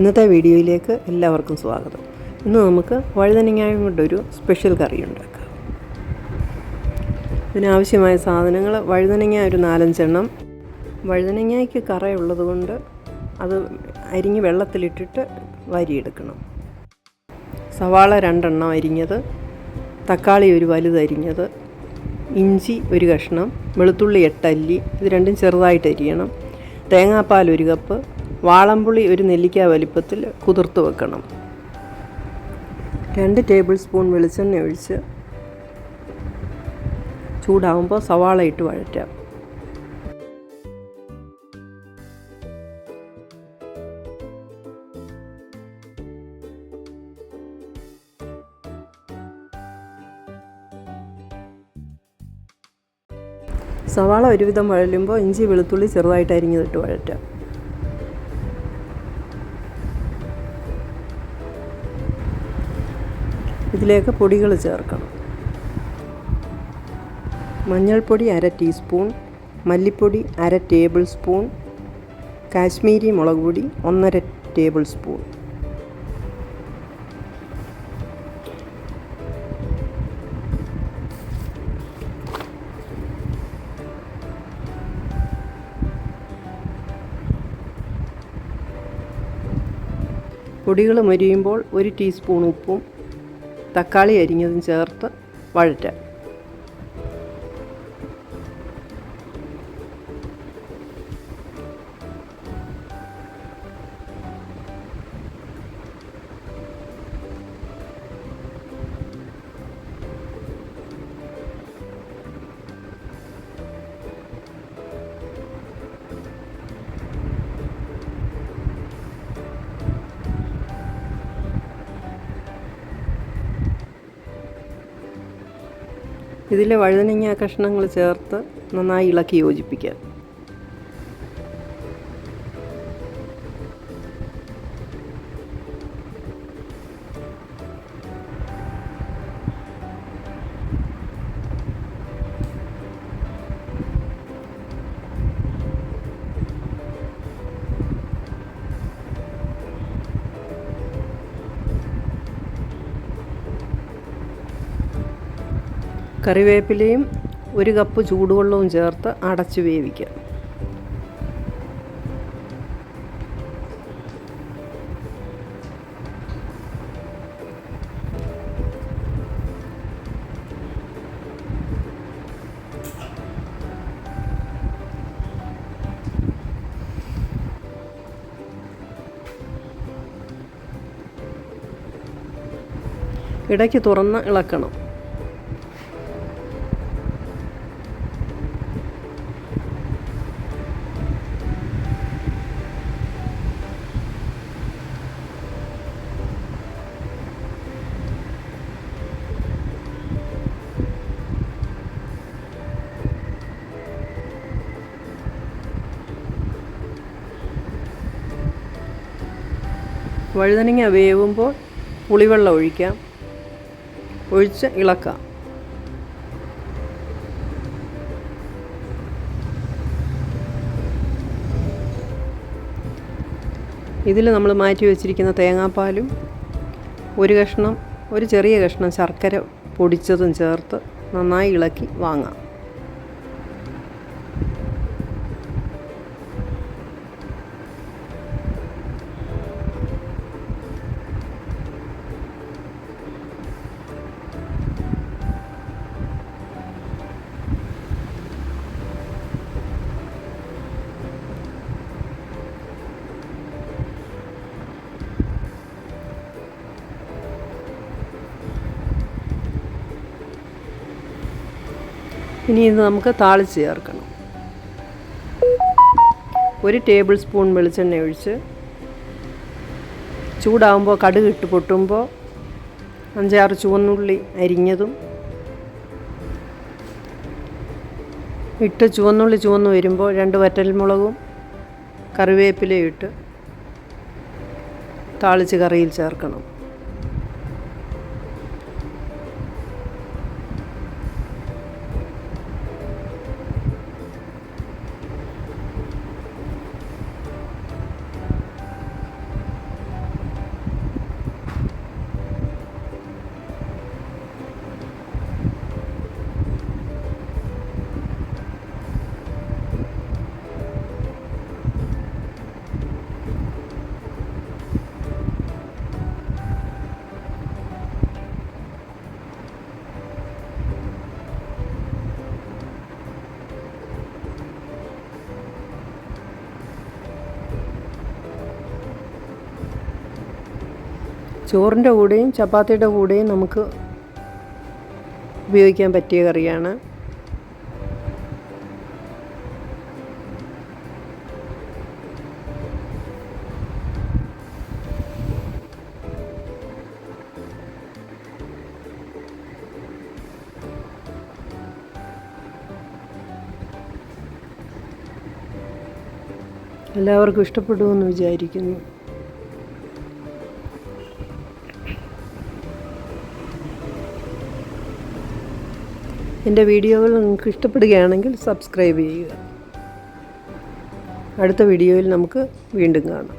ഇന്നത്തെ വീഡിയോയിലേക്ക് എല്ലാവർക്കും സ്വാഗതം. ഇന്ന് നമുക്ക് വഴുതനങ്ങായും കൊണ്ടൊരു സ്പെഷ്യൽ കറി ഉണ്ടാക്കാം ഇതിനാവശ്യമായ സാധനങ്ങൾ വഴുതനങ്ങ ഒരു നാലഞ്ചെണ്ണം. വഴുതനങ്ങയ്ക്ക് കറയുള്ളത് കൊണ്ട് അത് അരിഞ്ഞ് വെള്ളത്തിലിട്ടിട്ട് വരിയെടുക്കണം. സവാള രണ്ടെണ്ണം അരിഞ്ഞത് തക്കാളി ഒരു വലുതരിഞ്ഞത് ഇഞ്ചി ഒരു കഷ്ണം വെളുത്തുള്ളി എട്ടല്ലി ഇത് രണ്ടും ചെറുതായിട്ട് അരിയണം. തേങ്ങാപ്പാൽ ഒരു കപ്പ് വാളംപുളി ഒരു നെല്ലിക്ക വലിപ്പത്തിൽ കുതിർത്ത് വെക്കണം. രണ്ട് ടേബിൾ സ്പൂൺ വെളിച്ചെണ്ണ ഒഴിച്ച് ചൂടാവുമ്പോൾ സവാള ഇട്ട് വഴറ്റാം. സവാള ഒരുവിധം വഴലുമ്പോൾ ഇഞ്ചി വെളുത്തുള്ളി ചെറുതായിട്ട് അരിഞ്ഞതിട്ട് വഴറ്റാം. ഇതിലേക്ക് പൊടികൾ ചേർക്കണം. മഞ്ഞൾപ്പൊടി അര ടീസ്പൂൺ മല്ലിപ്പൊടി അര ടേബിൾ സ്പൂൺ കാശ്മീരി മുളക് പൊടി ഒന്നര ടേബിൾ സ്പൂൺ. പൊടികൾ മരിയുമ്പോൾ ഒരു ടീസ്പൂൺ ഉപ്പും തക്കാളി അരിഞ്ഞതും ചേർത്ത് വഴറ്റാം. ഇതിലെ വഴുതനങ്ങ കഷ്ണങ്ങൾ ചേർത്ത് നന്നായി ഇളക്കി യോജിപ്പിക്കാം. കറിവേപ്പിലയും ഒരു കപ്പ് ചൂടുവെള്ളവും ചേർത്ത് അടച്ച് വേവിക്കാം ഇടയ്ക്ക് തുറന്ന് ഇളക്കണം. വഴുതനങ്ങ വേവുമ്പോൾ പുളിവെള്ളം ഒഴിക്കാം ഒഴിച്ച് ഇളക്കാം ഇതിൽ നമ്മൾ മാറ്റി വെച്ചിരിക്കുന്ന തേങ്ങാപ്പാലും ഒരു കഷ്ണം ഒരു ചെറിയ കഷ്ണം ശർക്കര പൊടിച്ചതും ചേർത്ത് നന്നായി ഇളക്കി വാങ്ങാം. ഇനി ഇത് നമുക്ക് താളിച്ച് ചേർക്കണം. ഒരു ടേബിൾ സ്പൂൺ വെളിച്ചെണ്ണ ഒഴിച്ച് ചൂടാകുമ്പോൾ കടുക് ഇട്ട് പൊട്ടുമ്പോൾ അഞ്ചാറ് ചുവന്നുള്ളി അരിഞ്ഞതും ഇട്ട് ചുവന്നുള്ളി ചുവന്ന് വരുമ്പോൾ രണ്ട് വറ്റൽമുളകും കറിവേപ്പിലയും ഇട്ട് താളിച്ച് കറിയിൽ ചേർക്കണം. ചോറിന്റെ കൂടെയും ചപ്പാത്തിയുടെ കൂടെയും നമുക്ക് ഉപയോഗിക്കാൻ പറ്റിയ കറിയാണ്. എല്ലാവർക്കും ഇഷ്ടപ്പെടുമെന്ന് വിചാരിക്കുന്നു. എന്റെ വീഡിയോകൾ നിങ്ങൾക്ക് ഇഷ്ടപ്പെടുകയാണെങ്കിൽ സബ്സ്ക്രൈബ് ചെയ്യുക. അടുത്ത വീഡിയോയിൽ നമുക്ക് വീണ്ടും കാണാം.